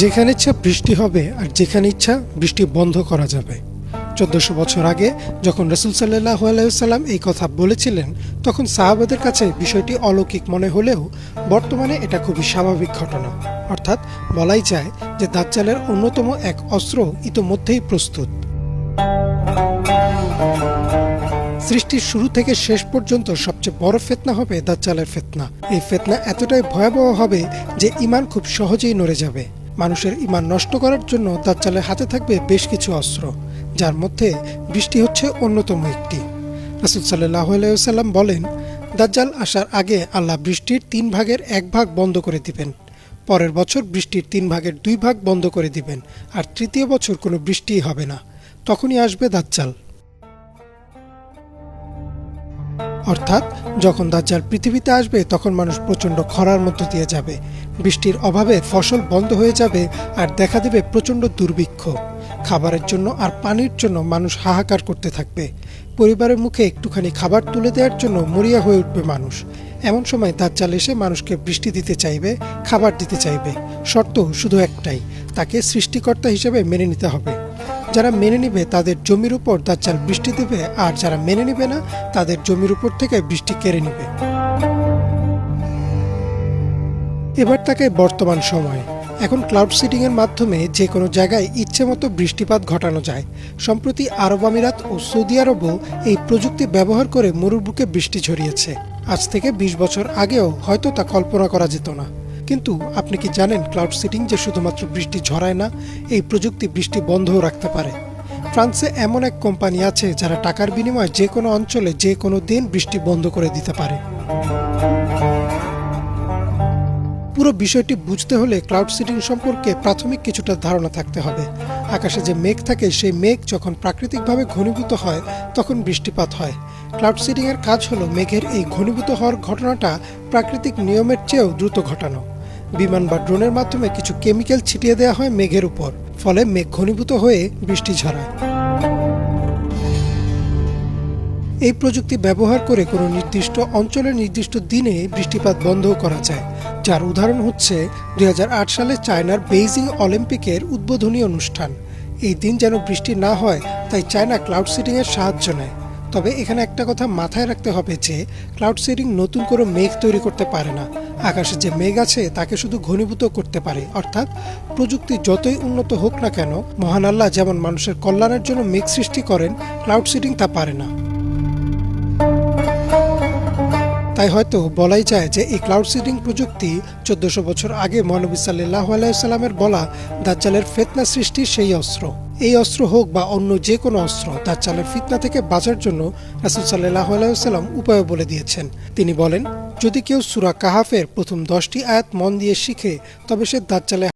যেখানে ইচ্ছা বৃষ্টি হবে আর যেখানে ইচ্ছা বৃষ্টি বন্ধ করা যাবে। চোদ্দশো বছর আগে যখন রসুল সাল্লাহ আলাইসাল্লাম এই কথা বলেছিলেন, তখন সাহাবাদের কাছে বিষয়টি অলৌকিক মনে হলেও বর্তমানে এটা খুবই স্বাভাবিক ঘটনা। অর্থাৎ বলাই যায় যে দাজ্জালের অন্যতম এক অস্ত্র ইতোমধ্যেই প্রস্তুত। সৃষ্টির শুরু থেকে শেষ পর্যন্ত সবচেয়ে বড় ফেতনা হবে দাজ্জালের ফেতনা। এই ফেতনা এতটাই ভয়াবহ হবে যে ইমান খুব সহজেই নড়ে যাবে। মানুষের ইমান নষ্ট করার জন্য দাজ্জালের হাতে থাকবে বেশ কিছু অস্ত্র, যার মধ্যে বৃষ্টি হচ্ছে অন্যতম একটি। রাসুল সাল্লাহ আলাইসাল্লাম বলেন, দাজ্জাল আসার আগে আল্লাহ বৃষ্টির তিন ভাগের এক ভাগ বন্ধ করে দিবেন। পরের বছর বৃষ্টির তিন ভাগের দুই ভাগ বন্ধ করে দিবেন, আর তৃতীয় বছর কোনো বৃষ্টিই হবে না। তখনই আসবে দাজ্জাল। অর্থাৎ যখন দাজ্জাল পৃথিবীতে আসবে, তখন মানুষ প্রচণ্ড খরার মধ্য দিয়ে যাবে। বৃষ্টির অভাবে ফসল বন্ধ হয়ে যাবে আর দেখা দেবে প্রচণ্ড দুর্ভিক্ষ। খাবারের জন্য আর পানির জন্য মানুষ হাহাকার করতে থাকবে। পরিবারের মুখে একটুখানি খাবার তুলে দেওয়ার জন্য মরিয়া হয়ে উঠবে মানুষ। এমন সময় দাজ্জাল এসে মানুষকে বৃষ্টি দিতে চাইবে, খাবার দিতে চাইবে। শর্ত শুধু একটাই, তাকে সৃষ্টিকর্তা হিসেবে মেনে নিতে হবে। যারা মেনে নিবে তাদের জমির উপর দাজ্জাল বৃষ্টি দেবে, আর যারা মেনে নিবে না, তাদের জমির উপর থেকে বৃষ্টি কেড়ে নিবে। এবার তাকে বর্তমান সময়। এখন ক্লাউড সিডিং এর মাধ্যমে যে কোনো জায়গায় ইচ্ছে মতো বৃষ্টিপাত ঘটানো যায়। সম্প্রতি আরব আমিরাত ও সৌদি আরবও এই প্রযুক্তি ব্যবহার করে মরুর বুকে বৃষ্টি ঝরিয়েছে আজ থেকে ২০ বছর আগেও হয়তো তা কল্পনা করা যেত না। কিন্তু আপনি কি জানেন ক্লাউড সিটিং যে শুধুমাত্র বৃষ্টি ঝরায় না, এই প্রযুক্তি বৃষ্টি বন্ধও রাখতে পারে? ফ্রান্সে এমন এক কোম্পানি আছে যারা টাকার বিনিময়ে যে কোনো অঞ্চলে যে কোনো দিন বৃষ্টি বন্ধ করে দিতে পারে। পুরো বিষয়টি বুঝতে হলে ক্লাউড সিটিং সম্পর্কে প্রাথমিক কিছুটা ধারণা থাকতে হবে। আকাশে যে মেঘ থাকে, সেই মেঘ যখন প্রাকৃতিকভাবে ঘনীভূত হয়, তখন বৃষ্টিপাত হয়। ক্লাউড সিটিং এর কাজ হলো মেঘের এই ঘনীভূত হওয়ার ঘটনাটা প্রাকৃতিক নিয়মের চেয়েও দ্রুত ঘটানো। বিমান বা ড্রোনের মাধ্যমে কিছু কেমিক্যাল ছিটিয়ে দেওয়া হয় মেঘের উপর, ফলে মেঘ ঘনীভূত হয়ে বৃষ্টি ঝরায়। এই প্রযুক্তি ব্যবহার করে কোনো নির্দিষ্ট অঞ্চলের নির্দিষ্ট দিনে বৃষ্টিপাত বন্ধও করা যায়, যার উদাহরণ হচ্ছে দু হাজার আট সালে চায়নার বেইজিং অলিম্পিকের উদ্বোধনী অনুষ্ঠান। এই দিন যেন বৃষ্টি না হয়, তাই চায়না ক্লাউড সিটিং এর সাহায্য নেয়। তবে এখানে একটা কথা মাথায় রাখতে হবে যে, ক্লাউড সিটিং নতুন করে মেঘ তৈরি করতে পারে না। আকাশে যে মেঘ আছে, তাকে শুধু ঘনীভূত করতে পারে। অর্থাৎ প্রযুক্তি যতই উন্নত হোক না কেন, মহান আল্লাহ যেমন মানুষের কল্যাণের জন্য মেঘ সৃষ্টি করেন ক্লাউড সিটিং তা পারে না। তাই হয়তো বলাই যায় যে এই ক্লাউড সিডিং প্রযুক্তি চোদ্দশো বছর আগে মহানবী সাল্লাহ আলাইসাল্লামের বলা দাজ্জালের ফেতনা সৃষ্টির সেই অস্ত্র। এই অস্ত্র হোক বা অন্য যে কোনো অস্ত্র, দাজ্জালের ফিতনা থেকে বাঁচার জন্য রাসুল সাল্লাহ আলাইসাল্লাম উপায় বলে দিয়েছেন। তিনি বলেন যদি কেউ সুরা কাহাফের প্রথম দশটি আয়াত মন দিয়ে শিখে তবে সে দাজ্জালে